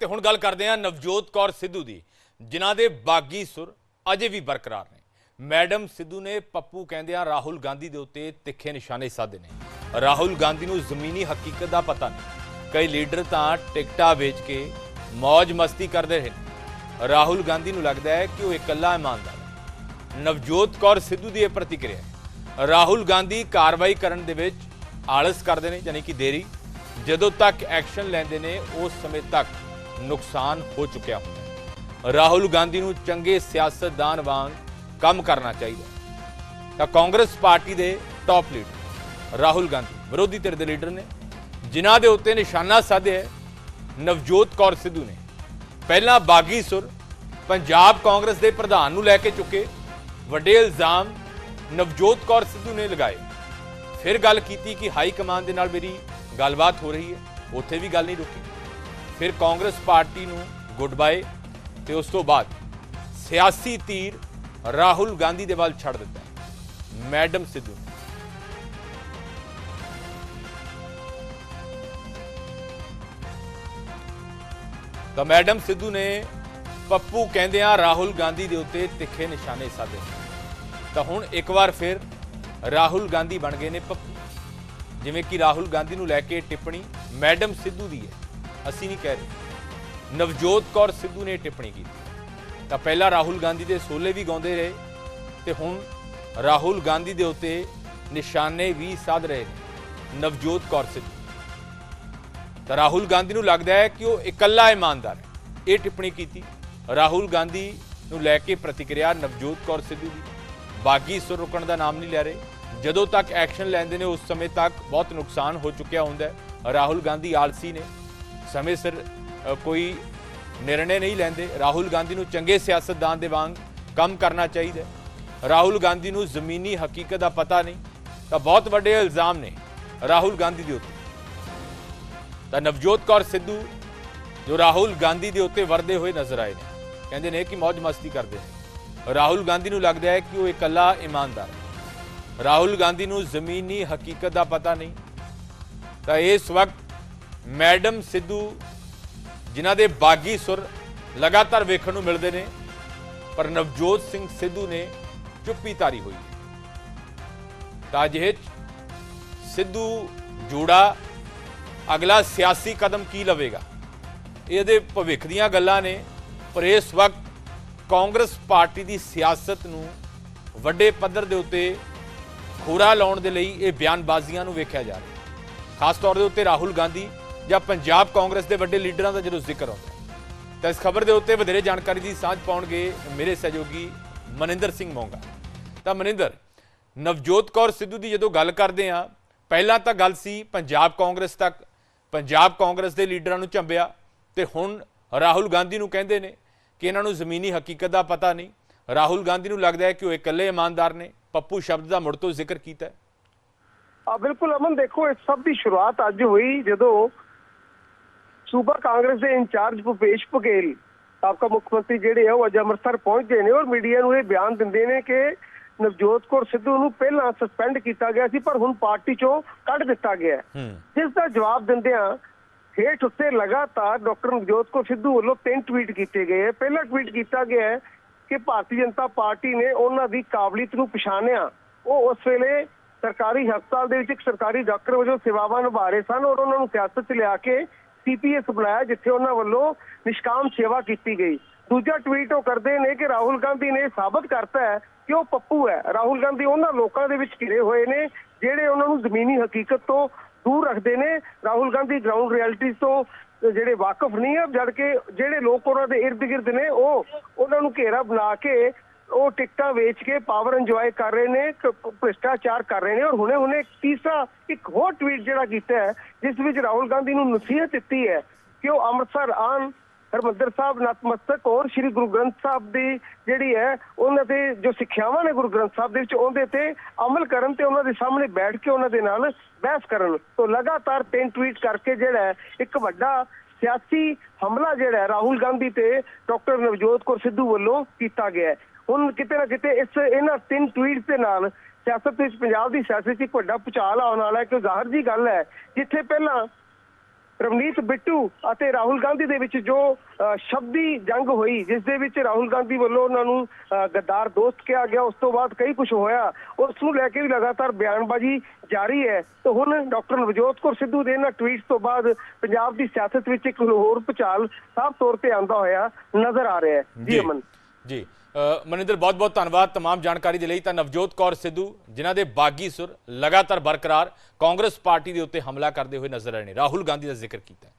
ਤੇ ਹੁਣ ਗੱਲ ਕਰਦੇ ਹਾਂ ਨਵਜੋਤ ਕੌਰ ਸਿੱਧੂ ਦੀ, ਜਿਨ੍ਹਾਂ ਦੇ ਬਾਗੀ ਸੁਰ ਅਜੇ ਵੀ ਬਰਕਰਾਰ ਨੇ। ਮੈਡਮ ਸਿੱਧੂ ਨੇ ਪੱਪੂ ਕਹਿੰਦਿਆਂ ਰਾਹੁਲ ਗਾਂਧੀ ਦੇ ਉੱਤੇ ਤਿੱਖੇ ਨਿਸ਼ਾਨੇ ਸਾਧੇ ਨੇ। ਰਾਹੁਲ ਗਾਂਧੀ ਨੂੰ ਜ਼ਮੀਨੀ ਹਕੀਕਤ ਦਾ ਪਤਾ ਨਹੀਂ। ਕਈ ਲੀਡਰ ਤਾਂ ਟਿਕਟਾਂ ਵੇਚ ਕੇ ਮौज ਮਸਤੀ ਕਰਦੇ ਰਹੇ ਨੇ। ਰਾਹੁਲ ਗਾਂਧੀ ਨੂੰ ਲੱਗਦਾ ਹੈ ਕਿ ਉਹ ਇਕੱਲਾ ਇਮਾਨਦਾਰ ਹੈ। ਨਵਜੋਤ ਕੌਰ ਸਿੱਧੂ ਦੀ ਇਹ ਪ੍ਰਤੀਕਿਰਿਆ ਹੈ। ਰਾਹੁਲ ਗਾਂਧੀ ਕਾਰਵਾਈ ਕਰਨ ਦੇ ਵਿੱਚ ਆਲਸ ਕਰਦੇ ਨੇ, ਯਾਨੀ ਕਿ ਦੇਰੀ। ਜਦੋਂ ਤੱਕ ਐਕਸ਼ਨ ਲੈਂਦੇ ਨੇ, ਉਸ ਸਮੇਂ ਤੱਕ ਨੁਕਸਾਨ ਹੋ ਚੁੱਕਿਆ ਹੁੰਦਾ ਹੈ। ਰਾਹੁਲ ਗਾਂਧੀ ਨੂੰ ਚੰਗੇ ਸਿਆਸਤਦਾਨ ਵਾਂਗ ਕੰਮ ਕਰਨਾ ਚਾਹੀਦਾ ਤਾਂ ਕਾਂਗਰਸ ਪਾਰਟੀ ਦੇ ਟੌਪ ਲੀਡਰ ਰਾਹੁਲ ਗਾਂਧੀ, ਵਿਰੋਧੀ ਧਿਰ ਦੇ ਲੀਡਰ ਨੇ, ਜਿਨ੍ਹਾਂ ਦੇ ਉੱਤੇ ਨਿਸ਼ਾਨਾ ਸਾਧਿਆ ਨਵਜੋਤ ਕੌਰ ਸਿੱਧੂ ਨੇ। ਪਹਿਲਾਂ ਬਾਗੀ ਸੁਰ ਪੰਜਾਬ ਕਾਂਗਰਸ ਦੇ ਪ੍ਰਧਾਨ ਨੂੰ ਲੈ ਕੇ ਚੁੱਕੇ, ਵੱਡੇ ਇਲਜ਼ਾਮ ਨਵਜੋਤ ਕੌਰ ਸਿੱਧੂ ਨੇ ਲਗਾਏ। ਫਿਰ ਗੱਲ ਕੀਤੀ ਕਿ ਹਾਈ ਕਮਾਨ ਦੇ ਨਾਲ ਮੇਰੀ ਗੱਲਬਾਤ ਹੋ ਰਹੀ ਹੈ, ਉੱਥੇ ਵੀ ਗੱਲ ਨਹੀਂ ਰੁਕੀ। ਫਿਰ ਕਾਂਗਰਸ ਪਾਰਟੀ ਨੂੰ ਗੁੱਡ ਬਾਏ ਤੇ ਉਸ ਤੋਂ ਬਾਅਦ ਸਿਆਸੀ ਤੀਰ ਰਾਹੁਲ ਗਾਂਧੀ ਦੇ ਵੱਲ ਛੱਡ ਦਿੱਤਾ ਮੈਡਮ ਸਿੱਧੂ। ਤਾਂ ਮੈਡਮ ਸਿੱਧੂ ਨੇ ਪੱਪੂ ਕਹਿੰਦਿਆਂ ਰਾਹੁਲ ਗਾਂਧੀ ਦੇ ਉੱਤੇ ਤਿੱਖੇ ਨਿਸ਼ਾਨੇ ਸਾਧੇ। ਤਾਂ ਹੁਣ ਇੱਕ ਵਾਰ ਫਿਰ ਰਾਹੁਲ ਗਾਂਧੀ ਬਣ ਗਏ ਨੇ ਪੱਪੂ। ਜਿਵੇਂ ਕਿ ਰਾਹੁਲ ਗਾਂਧੀ ਨੂੰ ਲੈ ਕੇ ਟਿੱਪਣੀ ਮੈਡਮ ਸਿੱਧੂ ਦੀ ਹੈ। ਅਸੀਂ ਨਹੀਂ ਕਹਿ ਰਹੇ। ਨਵਜੋਤ ਕੌਰ ਸਿੱਧੂ ਨੇ ਟਿੱਪਣੀ ਕੀਤੀ। ਤਾਂ ਪਹਿਲਾਂ ਰਾਹੁਲ ਗਾਂਧੀ ਦੇ ਸੋਲੇ ਵੀ ਗਾਉਂਦੇ ਰਹੇ ਤੇ ਹੁਣ ਰਾਹੁਲ ਗਾਂਧੀ ਦੇ ਉੱਤੇ ਨਿਸ਼ਾਨੇ ਵੀ ਸਾਧ ਰਹੇ ਨੇ, ਨਵਜੋਤ ਕੌਰ ਸਿੱਧੂ। ਤਾਂ ਰਾਹੁਲ ਗਾਂਧੀ ਨੂੰ ਲੱਗਦਾ ਹੈ ਕਿ ਉਹ ਇਕੱਲਾ ਇਮਾਨਦਾਰ ਹੈ। ਇਹ ਟਿੱਪਣੀ ਕੀਤੀ। ਰਾਹੁਲ ਗਾਂਧੀ ਨੂੰ ਲੈ ਕੇ ਪ੍ਰਤੀਕਿਰਿਆ ਨਵਜੋਤ ਕੌਰ ਸਿੱਧੂ ਦੀ। ਬਾਗੀ ਸੁਰ ਰੁਕਣ ਦਾ ਨਾਮ ਨਹੀਂ ਲੈ ਰਹੇ। ਜਦੋਂ ਤੱਕ ਐਕਸ਼ਨ ਲੈਂਦੇ ਨੇ, ਉਸ ਸਮੇਂ ਤੱਕ ਬਹੁਤ ਨੁਕਸਾਨ ਹੋ ਚੁੱਕਿਆ ਹੁੰਦਾ ਹੈ। ਰਾਹੁਲ ਗਾਂਧੀ ਆਲਸੀ ਨੇ। ਸਮੇਂ ਸਿਰ ਕੋਈ ਨਿਰਣੇ ਨਹੀਂ ਲੈਂਦੇ। ਰਾਹੁਲ ਗਾਂਧੀ ਨੂੰ ਚੰਗੇ ਸਿਆਸਤਦਾਨ ਦੇ ਵਾਂਗ ਕੰਮ ਕਰਨਾ ਚਾਹੀਦਾ ਰਾਹੁਲ ਗਾਂਧੀ ਨੂੰ ਜ਼ਮੀਨੀ ਹਕੀਕਤ ਦਾ ਪਤਾ ਨਹੀਂ, ਤਾਂ ਬਹੁਤ ਵੱਡੇ ਇਲਜ਼ਾਮ ਨੇ ਰਾਹੁਲ ਗਾਂਧੀ ਦੇ ਉੱਤੇ। ਤਾਂ ਨਵਜੋਤ ਕੌਰ ਸਿੱਧੂ, ਜੋ ਰਾਹੁਲ ਗਾਂਧੀ ਦੇ ਉੱਤੇ ਵਰਦੇ ਹੋਏ ਨਜ਼ਰ ਆਏ ਨੇ, ਕਹਿੰਦੇ ਨੇ ਕਿ ਮौज ਮਸਤੀ ਕਰਦੇ ਨੇ। ਰਾਹੁਲ ਗਾਂਧੀ ਨੂੰ ਲੱਗਦਾ ਹੈ ਕਿ ਉਹ ਇਕੱਲਾ ਇਮਾਨਦਾਰ ਹੈ। ਰਾਹੁਲ ਗਾਂਧੀ ਨੂੰ ਜ਼ਮੀਨੀ ਹਕੀਕਤ ਦਾ ਪਤਾ ਨਹੀਂ, ਤਾਂ ਇਸ ਵਕਤ ਮੈਡਮ ਸਿੱਧੂ ਜਿਨ੍ਹਾਂ ਦੇ ਬਾਗੀ ਸੁਰ ਲਗਾਤਾਰ ਵੇਖਣ ਨੂੰ ਮਿਲਦੇ ਨੇ, ਪਰ ਨਵਜੋਤ ਸਿੰਘ ਸਿੱਧੂ ਨੇ ਚੁੱਪੀ ਤਾਰੀ ਹੋਈ ਤਾਂ ਅਜਿਹੇ ਸਿੱਧੂ ਜੋੜਾ, ਅਗਲਾ ਸਿਆਸੀ ਕਦਮ ਕੀ ਲਵੇਗਾ? ਇਹਦੇ ਭਵਿੱਖ ਦੀਆਂ ਗੱਲਾਂ ਨੇ, ਪਰ ਇਸ ਵਕਤ ਕਾਂਗਰਸ ਪਾਰਟੀ ਦੀ ਸਿਆਸਤ ਨੂੰ ਵੱਡੇ ਪੱਧਰ ਦੇ ਉੱਤੇ ਖੋਰਾ ਲਾਉਣ ਦੇ ਲਈ ਇਹ ਬਿਆਨਬਾਜ਼ੀਆਂ ਨੂੰ ਵੇਖਿਆ ਜਾ ਰਿਹਾ ਖਾਸ ਤੌਰ ਦੇ ਉੱਤੇ ਰਾਹੁਲ ਗਾਂਧੀ ਜਾਂ ਪੰਜਾਬ ਕਾਂਗਰਸ ਦੇ ਵੱਡੇ ਲੀਡਰਾਂ ਦਾ ਜਦੋਂ ਜ਼ਿਕਰ ਆਉਂਦਾ ਤਾਂ ਇਸ ਖਬਰ ਦੇ ਉੱਤੇ ਵਧੇਰੇ ਜਾਣਕਾਰੀ ਦੀ ਸਾਂਝ ਪਾਉਣਗੇ ਮੇਰੇ ਸਹਿਯੋਗੀ ਮਨਿੰਦਰ ਸਿੰਘ ਮੋਂਗਾ। ਤਾਂ ਮਨਿੰਦਰ, ਨਵਜੋਤ ਕੌਰ ਸਿੱਧੂ ਦੀ ਜਦੋਂ ਗੱਲ ਕਰਦੇ ਆ ਪਹਿਲਾਂ ਤਾਂ ਗੱਲ ਸੀ ਪੰਜਾਬ ਕਾਂਗਰਸ ਤੱਕ, ਪੰਜਾਬ ਕਾਂਗਰਸ ਦੇ ਲੀਡਰਾਂ ਨੂੰ ਝੰਬਿਆ ਤੇ ਹੁਣ ਰਾਹੁਲ ਗਾਂਧੀ ਨੂੰ ਕਹਿੰਦੇ ਨੇ ਕਿ ਇਹਨਾਂ ਨੂੰ ਜ਼ਮੀਨੀ ਹਕੀਕਤ ਦਾ ਪਤਾ ਨਹੀਂ। ਰਾਹੁਲ ਗਾਂਧੀ ਨੂੰ ਲੱਗਦਾ ਹੈ ਕਿ ਉਹ ਇਕੱਲੇ ਇਮਾਨਦਾਰ ਨੇ, ਪੱਪੂ ਸ਼ਬਦ ਦਾ ਮੁੜ ਤੋਂ ਜ਼ਿਕਰ ਕੀਤਾ ਹੈ। ਆ, ਬਿਲਕੁਲ ਅਮਨ, ਦੇਖੋ ਇਸ ਸਭ ਦੀ ਸ਼ੁਰੂਆਤ ਅੱਜ ਹੋਈ ਜਦੋਂ ਸੂਬਾ ਕਾਂਗਰਸ ਦੇ ਇੰਚਾਰਜ ਭੁਪੇਸ਼ ਬਘੇਲ ਸਾਬਕਾ ਮੁੱਖ ਮੰਤਰੀ ਜਿਹੜੇ ਆ ਉਹ ਅੱਜ ਅੰਮ੍ਰਿਤਸਰ ਪਹੁੰਚਦੇ ਨੇ ਔਰ ਮੀਡੀਆ ਨੂੰ ਇਹ ਬਿਆਨ ਦਿੰਦੇ ਨੇ ਕਿ ਨਵਜੋਤ ਕੌਰ ਸਿੱਧੂ ਨੂੰ ਪਹਿਲਾਂ ਸਸਪੈਂਡ ਕੀਤਾ ਗਿਆ ਸੀ ਪਰ ਹੁਣ ਪਾਰਟੀ ਚੋਂ ਕੱਢ ਦਿੱਤਾ ਗਿਆ। ਜਿਸ ਦਾ ਜਵਾਬ ਦਿੰਦਿਆਂ ਹੇਠ ਉੱਤੇ ਲਗਾਤਾਰ ਡਾਕਟਰ ਨਵਜੋਤ ਕੌਰ ਸਿੱਧੂ ਵੱਲੋਂ ਤਿੰਨ ਟਵੀਟ ਕੀਤੇ ਗਏ ਪਹਿਲਾ ਟਵੀਟ ਕੀਤਾ ਗਿਆ ਹੈ ਕਿ ਭਾਰਤੀ ਜਨਤਾ ਪਾਰਟੀ ਨੇ ਉਹਨਾਂ ਦੀ ਕਾਬਲੀਅਤ ਨੂੰ ਪਛਾਣਿਆ। ਉਹ ਉਸ ਵੇਲੇ ਸਰਕਾਰੀ ਹਸਪਤਾਲ ਦੇ ਵਿੱਚ ਇੱਕ ਸਰਕਾਰੀ ਡਾਕਟਰ ਵਜੋਂ ਸੇਵਾਵਾਂ ਨਿਭਾ ਰਹੇ ਸਨ ਔਰ ਉਹਨਾਂ ਨੂੰ ਸਿਆਸਤ 'ਚ ਲਿਆ ਕੇ ਸੀਪੀਐਸ ਬੁਲਾਇਆ ਜਿੱਥੇ ਉਹਨਾਂ ਵੱਲੋਂ ਨਿਸ਼ਕਾਮ ਸੇਵਾ ਕੀਤੀ ਗਈ। ਦੂਜਾ ਟਵੀਟ ਉਹ ਕਰਦੇ ਨੇ ਕਿ ਰਾਹੁਲ ਗਾਂਧੀ ਨੇ ਸਾਬਤ ਕਰਤਾ ਹੈ ਕਿ ਉਹ ਪੱਪੂ ਹੈ। ਰਾਹੁਲ ਗਾਂਧੀ ਉਹਨਾਂ ਲੋਕਾਂ ਦੇ ਵਿੱਚ ਘਿਰੇ ਹੋਏ ਨੇ, ਜਿਹੜੇ ਉਹਨਾਂ ਨੂੰ ਜ਼ਮੀਨੀ ਹਕੀਕਤ ਤੋਂ ਦੂਰ ਰੱਖਦੇ ਨੇ। ਰਾਹੁਲ ਗਾਂਧੀ ਗਰਾਊਂਡ ਰਿਐਲਿਟੀਜ਼ ਤੋਂ ਜਿਹੜੇ ਵਾਕਫ ਨਹੀਂ ਹੈ ਜਦ ਕਿ ਜਿਹੜੇ ਲੋਕ ਉਹਨਾਂ ਦੇ ਇਰਦ ਗਿਰਦ ਨੇ, ਉਹ ਉਹਨਾਂ ਨੂੰ ਘੇਰਾ ਬਣਾ ਕੇ ਉਹ ਟਿਕਟਾਂ ਵੇਚ ਕੇ ਪਾਵਰ ਇੰਜੋਏ ਕਰ ਰਹੇ ਨੇ ਭ੍ਰਿਸ਼ਟਾਚਾਰ ਕਰ ਰਹੇ ਨੇ ਔਰ ਹੁਣੇ ਹੁਣੇ ਤੀਸਰਾ, ਇੱਕ ਹੋਰ ਟਵੀਟ ਜਿਹੜਾ ਕੀਤਾ ਹੈ, ਜਿਸ ਵਿੱਚ ਰਾਹੁਲ ਗਾਂਧੀ ਨੂੰ ਨਸੀਹਤ ਦਿੱਤੀ ਹੈ ਕਿ ਉਹ ਅੰਮ੍ਰਿਤਸਰ ਆਉਣ। ਹਰਮੰਦਰ ਸਾਹਿਬ ਨਤਮਸਤਕ ਔਰ ਸ੍ਰੀ ਗੁਰੂ ਗ੍ਰੰਥ ਸਾਹਿਬ ਦੀ ਜਿਹੜੀ ਹੈ, ਉਹਨਾਂ ਦੇ ਜੋ ਸਿੱਖਿਆਵਾਂ ਨੇ ਗੁਰੂ ਗ੍ਰੰਥ ਸਾਹਿਬ ਦੇ ਵਿੱਚ, ਉਹਦੇ ਤੇ ਅਮਲ ਕਰਨ ਤੇ ਉਹਨਾਂ ਦੇ ਸਾਹਮਣੇ ਬੈਠ ਕੇ ਉਹਨਾਂ ਦੇ ਨਾਲ ਬਹਿਸ ਕਰਨ। ਤੋਂ ਲਗਾਤਾਰ ਤਿੰਨ ਟਵੀਟ ਕਰਕੇ ਜਿਹੜਾ ਇੱਕ ਵੱਡਾ ਸਿਆਸੀ ਹਮਲਾ ਜਿਹੜਾ ਰਾਹੁਲ ਗਾਂਧੀ ਤੇ ਡਾਕਟਰ ਨਵਜੋਤ ਕੌਰ ਸਿੱਧੂ ਵੱਲੋਂ ਕੀਤਾ ਗਿਆ ਹੁਣ ਕਿਤੇ ਨਾ ਕਿਤੇ ਇਸ ਇਹਨਾਂ ਤਿੰਨ ਟਵੀਟਸ ਦੇ ਨਾਲ ਸਿਆਸਤ ਵਿੱਚ ਪੰਜਾਬ ਦੀ ਸਿਆਸਤ 'ਚ ਇੱਕ ਵੱਡਾ ਭੁਚਾਲ ਆਉਣ ਵਾਲਾ ਹੈ। ਕਿ ਜ਼ਾਹਰ ਜੀ ਗੱਲ ਹੈ ਜਿੱਥੇ ਪਹਿਲਾਂ ਰਵਨੀਤ ਬਿੱਟੂ ਅਤੇ ਰਾਹੁਲ ਗਾਂਧੀ ਦੇ ਵਿੱਚ ਜੋ ਸ਼ਬਦੀ ਜੰਗ ਹੋਈ ਜਿਸ ਦੇ ਵਿੱਚ ਰਾਹੁਲ ਗਾਂਧੀ ਵੱਲੋਂ ਉਹਨਾਂ ਨੂੰ ਗੱਦਾਰ ਦੋਸਤ ਕਿਹਾ ਗਿਆ ਉਸ ਤੋਂ ਬਾਅਦ ਕਈ ਕੁਝ ਹੋਇਆ। ਉਸ ਨੂੰ ਲੈ ਕੇ ਵੀ ਲਗਾਤਾਰ ਬਿਆਨਬਾਜ਼ੀ ਜਾਰੀ ਹੈ। ਤੇ ਹੁਣ ਡਾਕਟਰ ਨਵਜੋਤ ਕੌਰ ਸਿੱਧੂ ਦੇ ਇਹਨਾਂ ਟਵੀਟਸ ਤੋਂ ਬਾਅਦ ਪੰਜਾਬ ਦੀ ਸਿਆਸਤ ਵਿੱਚ ਇੱਕ ਹੋਰ ਭੁਚਾਲ ਸਾਫ਼ ਤੌਰ ਤੇ ਆਂਦਾ ਹੋਇਆ ਨਜ਼ਰ ਆ ਰਿਹਾ ਹੈ। ਜੀ। ਅਮਨ। ਜੀ। ਮਨਿੰਦਰ ਬਹੁਤ ਬਹੁਤ ਧੰਨਵਾਦ तमाम ਜਾਣਕਾਰੀ ਦੇ ਲਈ ਤਾਂ ਨਵਜੋਤ ਕੌਰ ਸਿੱਧੂ ਜਿਨ੍ਹਾਂ ਦੇ ਬਾਗੀ ਸੁਰ ਲਗਾਤਾਰ ਬਰਕਰਾਰ ਕਾਂਗਰਸ ਪਾਰਟੀ ਦੇ ਉੱਤੇ ਹਮਲਾ ਕਰਦੇ ਹੋਏ ਨਜ਼ਰ ਆਏ ਨੇ ਰਾਹੁਲ ਗਾਂਧੀ ਦਾ ਜ਼ਿਕਰ ਕੀਤਾ ਹੈ।